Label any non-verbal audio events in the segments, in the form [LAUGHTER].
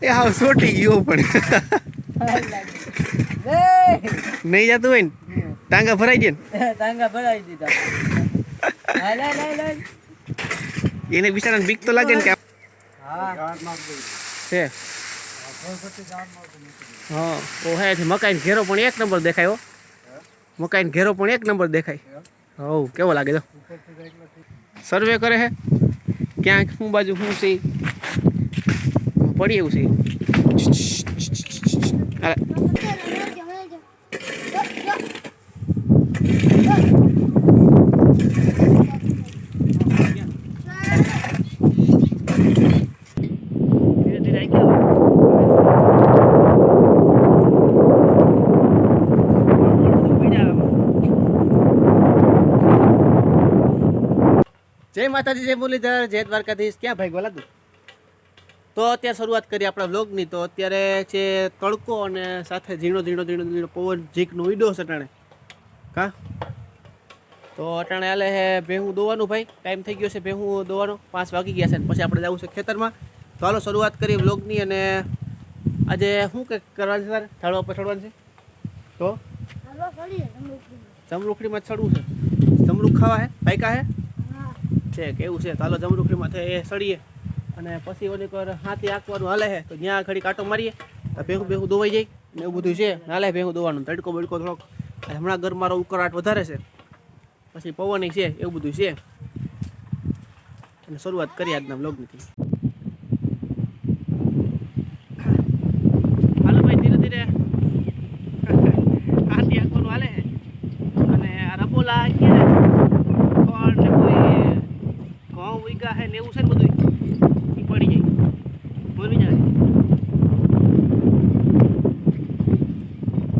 એ હાવ સોટી ગયો પણ. નહીં જતું હોય ને? ટાંગા ભરાઈ જાય ટાંગા ભરાઈ દીધા હાલ હાલ હાલ હાલ. ને? એને બિચારાને બીક તો લાગે ને કે આ હા છે. હા ઓ હે થી મકાઈ ઘેરો પણ એક નંબર દેખાય હો. મકાઈ ઘેરો પણ એક નંબર દેખાય. હવ કેવો લાગે તો સર્વે કરે હે? ક્યાં શું બાજુ શું છે પડી એવું છે અરે, ધીરે ધીરે આઈ ગયા જય માતાજી જય મુરલીધર જય દ્વારકાધીશ ક્યાં ભાઈ ગોલા તું તો અત્યારે શરૂઆત કરી આપણા બ્લોગની તો અત્યારે છે તડકો અને સાથે ઝીણો ઝીણો ઝીણો ઝીણો પવન ઝીકનો ઈડો છે અટાણે. હા તો અટાણે આલે હે ભેહું દોવાનું ભાઈ. ટાઈમ થઈ ગયો છે ભેહું દોવાનો. પાંચ વાગી ગયા છે ને પછી આપણે જવું છે ખેતરમાં. તો હાલો શરૂઆત કરીએ બ્લોગની અને આજે શું કંઈક કરવાનું છે તારે? ઝાડવા પર છે? તો? જમરૂખડીમાં ચડવું છે. જમરૂખ ખાવા હે? પાયકા હે? છે કેવું છે? ચાલો જમરૂખડીમાં એ સડીએ અને પછી ઓલી કર હાથી આંકવાનું હાલે છે. તો ત્યાં ઘડી કાંટો મારીએ. ભેગું ભેગું દોવાઈ જાય ને એવું બધું છે. હાલે ભેગું દોવાનું. તડકો બડકો થોડોક. હમણાં ગરમારો ઉકળાટ વધારે છે. પછી પવન છે, એવું બધું છે. અને શરૂઆત કરી આજના બ્લોગની હાલો ભાઈ, ધીરે ધીરે. હાથી આંકવાનું હાલે છે. અને રબોલા ઘઉં હે ને એવું છે ને બધું ઈ પડી જાય બોલી જાય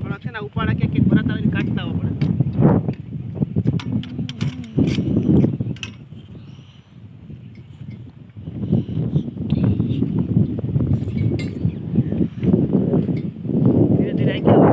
થોડા છે ને ઉપાડા કે કે ભરાતા હોય ને કાઢતા હોય પડે ધીરે ધીરે આઈ ગયા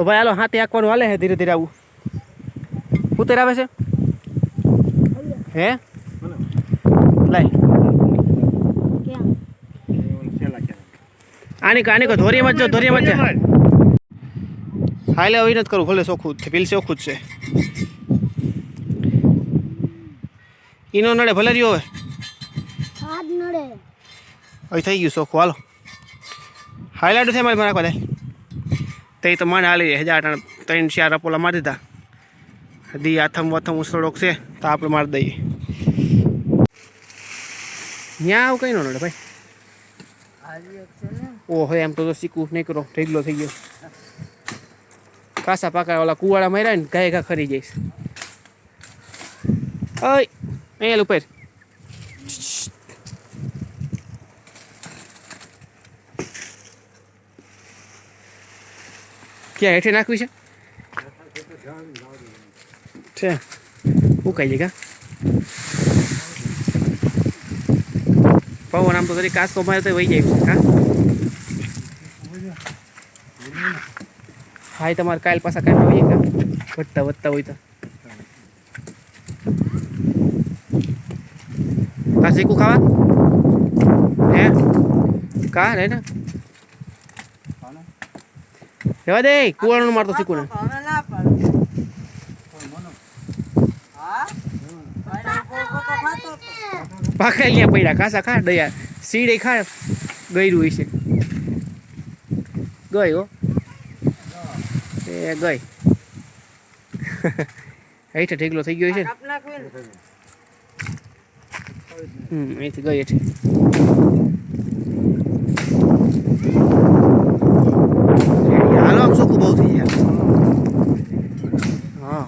તો ભાઈ હાલો હાથે આંકવાનું હાલે છે ધીરે ધીરે આવું. ઉતર આવે છે? હે? લાઈ આની આની કો ધોરીમાં જ જો ધોરીમાં જ જા. હાલે હવે નથી કરું ભલે ચોખ્ખું જ છે પીલ ચોખ્ખું જ છે. ઈનો નડે ભલે રહ્યો હવે. નડે. હવે થઈ ગયું ચોખ્ખું હાલો. હાઈલાઈટ થાય મારે મારા બધા તે તો મને હાલી હજાર ત્રણ ચાર અપોલા મારી દીધા. દી આથમ વથમ ઉસળોક છે, તો આપણે મારી દઈએ. ત્યાં આવું કઈ નડે ભાઈ. ઓહો, એમ તો શીખવું નહીં કરો, ઢેગલો થઈ ગયો. કાસા પાકા ઓલા કુવાડા માર્યા ને, ગાય ઘા ખરી જઈશ. અહીંયા ઉપર. ક્યાં હેઠે નાખવી છે? છે. શું જાય કા? પવન આમ તો તરી કાસકો મારે તો વહી જાય હા હા તમારે કાલ પાછા કામ હોય કા? વધતા વધતા હોય તો. કા શીખું ખાવા? હે? કા, રે ને? રેવા દે કુવાણું મારતો ખાતો હતો. પાકા પડ્યા ખાસા ખા દયા. સીડે ખા ગયું હશે. ગઈ હો. એ ગઈ [LAUGHS] હેઠે ઢેગલો થઈ ગયો છે. હમ અહીંથી ગઈ હેઠે હાલો આમ સુકું બહુ થઈ જાય હા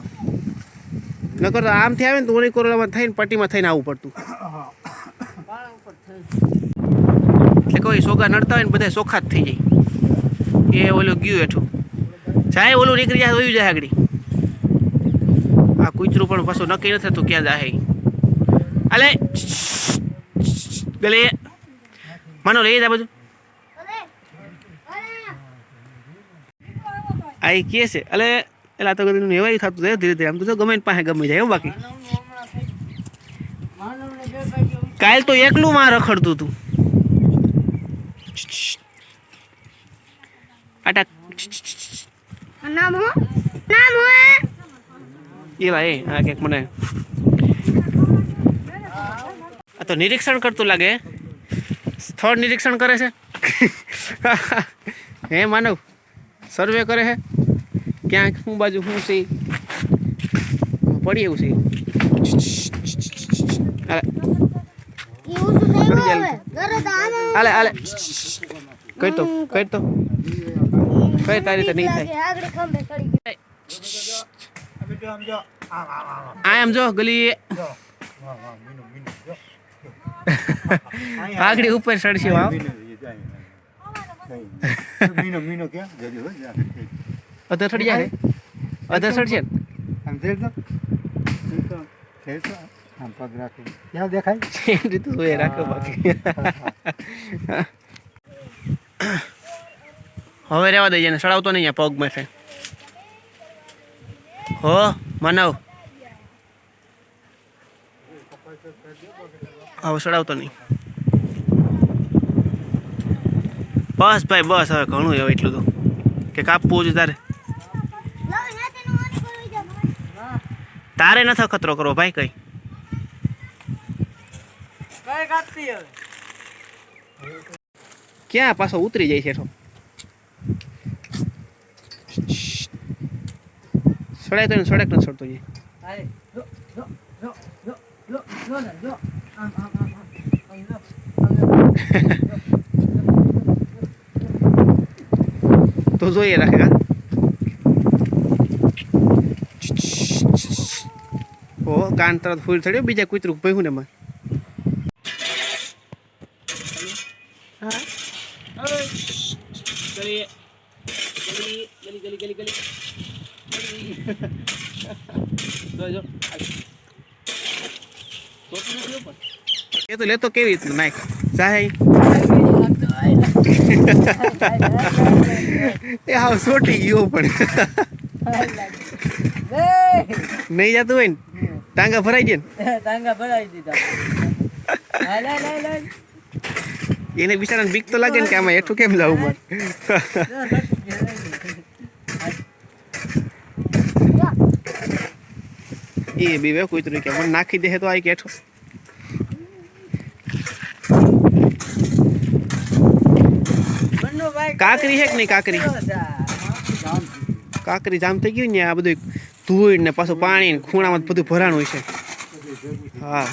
નકર તો આમથી આવે ને તો ઓલી કોરોનામાં થઈને પટ્ટીમાં થઈને આવવું પડતું. એટલે કોઈ સોગા નડતા હોય ને બધા સોખા જ થઈ જાય. એ ઓલું ગયું હેઠું. જાય ઓલું નીકળી જાય વયું જાય આગળ. આ કૂતરું પણ પાછું નક્કી નથી થતું ક્યાં જાય અલે ગલે. માનો લઈ જાય બધું આ એ છે. છે અલે એલા તો કદી હેવાય થતું જાય ધીરે ધીરે આમ તો જો ગમે ને પાસે ગમે જાય હો બાકી. માનવનું હમણાં થઈ ગયું. માનવને બે ભાઈઓ કાલ તો એકલું માં રખડતું હતું અટક નામ હું. નામ હું. એવા એ આ કંઈક મને. આ તો નિરીક્ષણ કરતું લાગે. સ્થળ નિરીક્ષણ કરે છે. [LAUGHS] હે માનવ. સર્વે કરે છે. ક્યાંક શું બાજુ શું છે પડી એવું છે. હાલે. તો તો હાલે કઈ તો કઈ તો. કઈ તારી રીતે નહીં થાય. આ એમ જો ગલી [LAUGHS] આગળી ઉપર ચડશે વાવ મીનો મીનો ક્યાં? જજો હો જા. અધર ચડી જાય અધર ચડશે ને આમ દેખ તો ઈ તો આમ પગ રાખી ક્યાં દેખાય એ રીતે જોઈએ રાખો બાકી હવે રહેવા દઈએ ને સડાવતો નહીં અહીંયા પગ મેં હો માનવ હવે સડાવતો નહીં બસ ભાઈ બસ હવે ઘણું એવું એટલું તો કે કાપવું જ તારે લાવ યાતે નું આની પર વઈ જા તારે નથી ખતરો કરવો ભાઈ કઈ? ક્યાં પાછો ઉતરી જાય છે સડાય તો સડક નથી સડતો જાય તો જોઈએ જો, જો, જો, જો, જો ને, જો. આમ, આમ, આમ, આમ. આમ, જો. આમ, જો. તો જોઈએ રાખે હા ઓ કાન તરત ફૂલ થડ્યો બીજા કૂતરું પહેર્યું ને માં એ તો લેતો કેવી રીતનું નાખ સાહેબ. એ હાવ સોટી ગયો પણ. નહીં જતું હોય ને? ટાંગા ભરાઈ દે [LAUGHS] ટાંગા ભરાઈ દીધા હાલ, હાલ, હાલ. એને બિચારાને બીક તો લાગે ને કે આમાં હેઠું કેમ લાવું મારે. [LAUGHS] એ બી વે કૂતરું કે મને નાખી દે તો આઈ કે હેઠું બંને ભાઈ કાકરી છે કે નહીં કાકરી. કાકરી જામ થઈ ગયું ને આ બધું ધૂળ ને પાછું પાણી ખૂણામાં બધું ભરાણું છે. હા.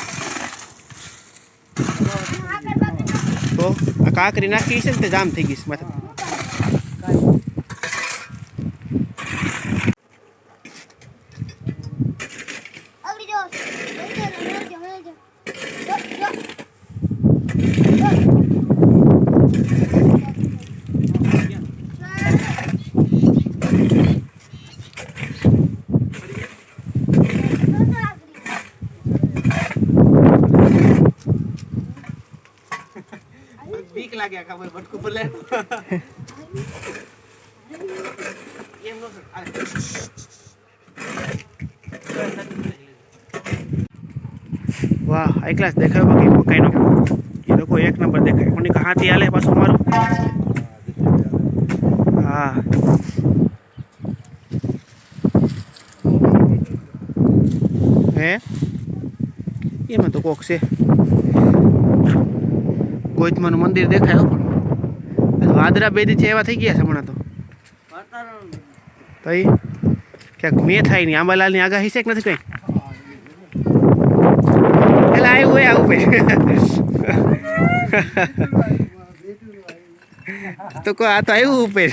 તો આ કાકરી નાખી છે ને તે જામ થઈ ગઈ છે માથે આગળ જો વઈ જા વઈ જા વઈ જા જો જો બીક લાગે આ ખબર બટકું બોલે એમ નો વાહ હાઈ ક્લાસ દેખાય બાકી મકાઈનો એ લોકો એક નંબર દેખાય કોની કા હાથી હાલે પાછું મારું હા હે એમાં તો કોક છે ગોઈતમાનું મંદિર દેખાય હો પણ. આ વાદળા બે દી છે એવા થઈ ગયા છે હમણાં તો. વાતાવરણ તો એ ક્યાંક મેં થાય નહીં. આંબાલાલની આગાહી છે કે નથી કંઈ? એટલે આવ્યું હોય આવું ભાઈ તો કોઈ આ તો આવ્યું ઉપર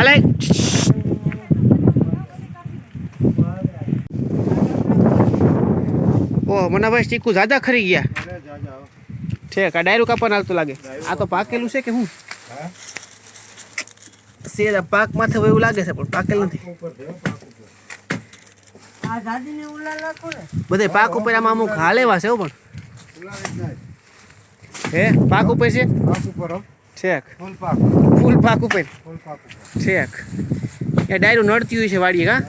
અલે ઓ, મનાભાઈ ચીકુ જાજા ખરી ગયા. અરે જા જા છે આ ડાયરું કાપવાનું હાલતું લાગે. આ તો પાકેલું છે કે હું? હા? છે પાક માથે હોય એવું લાગે છે પણ પાકેલું નથી. ઉપર દેવો પાક ઉપર. આ દાદીને ઉલા લાખો ને. બધે પાક ઉપર આમાં અમુક હાલેવા છે હો પણ. ઉલાવે જ નહીં હે પાક ઉપર છે? પાક ઉપર હો. છેક. ફૂલ પાક ફૂલ પાક ઉપર. ફૂલ પાક ઉપર. છેક. એ ડાયરું નડતી હોય છે વાડીએ કા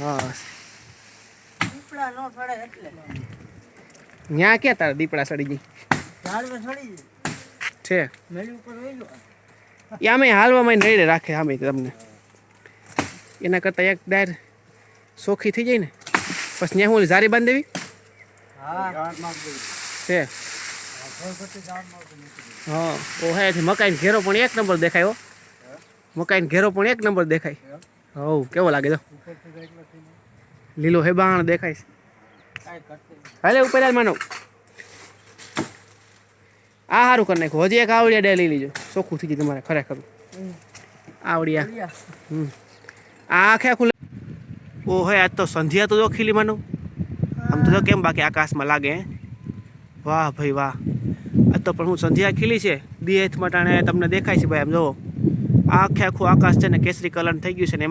હા પીપળા નો સડે એટલે. ન્યા ક્યાં તારા દીપડા સડી ગઈ? ઝાડવે સડી જાય છે. મેળી ઉપર વહી એ આમે હાલવામાં નડે રાખે આમે તમને. એના કરતાં એક ડાયર સોખી થઈ જાય ને પછી ત્યાં હું ઓલી જારી બાંધી દેવી? હા. ગાંઠ માર દે છે. ગણપતિ ગાંઠ માર દે મૂકી દે. હા ઓહાયાથી મકાઈનો ઘેરો પણ એક નંબર દેખાય હો. મકાઈનો ઘેરો પણ એક નંબર દેખાય. હવ કેવો લાગે જો. ઉપરથી તો એકલા થઈને. લીલો હેબાણ દેખાય છે. કાંઈ કરશે નહીં. હાલે ઉપર હાલ માનવ આ સારું કરી નાખ્યું હજી એક આવડિયા ડે લઈ લીજો. ચોખ્ખું થઈ ગયું તમારે ખરેખર. આવડિયા. હમ. આ આખે આખું ઓહે આજ તો સંધ્યા તો જો ખીલી માનવ આમ તો જો કેમ બાકી આકાશમાં લાગે વાહ ભાઈ વાહ. આજ તો પણ હું સંધ્યા ખીલી છે. દિયેથ મટાણે તમને દેખાય છે ભાઈ આમ જોવો. આ આખે આખું આકાશ છે ને કેસરી કલર થઈ ગયું છે ને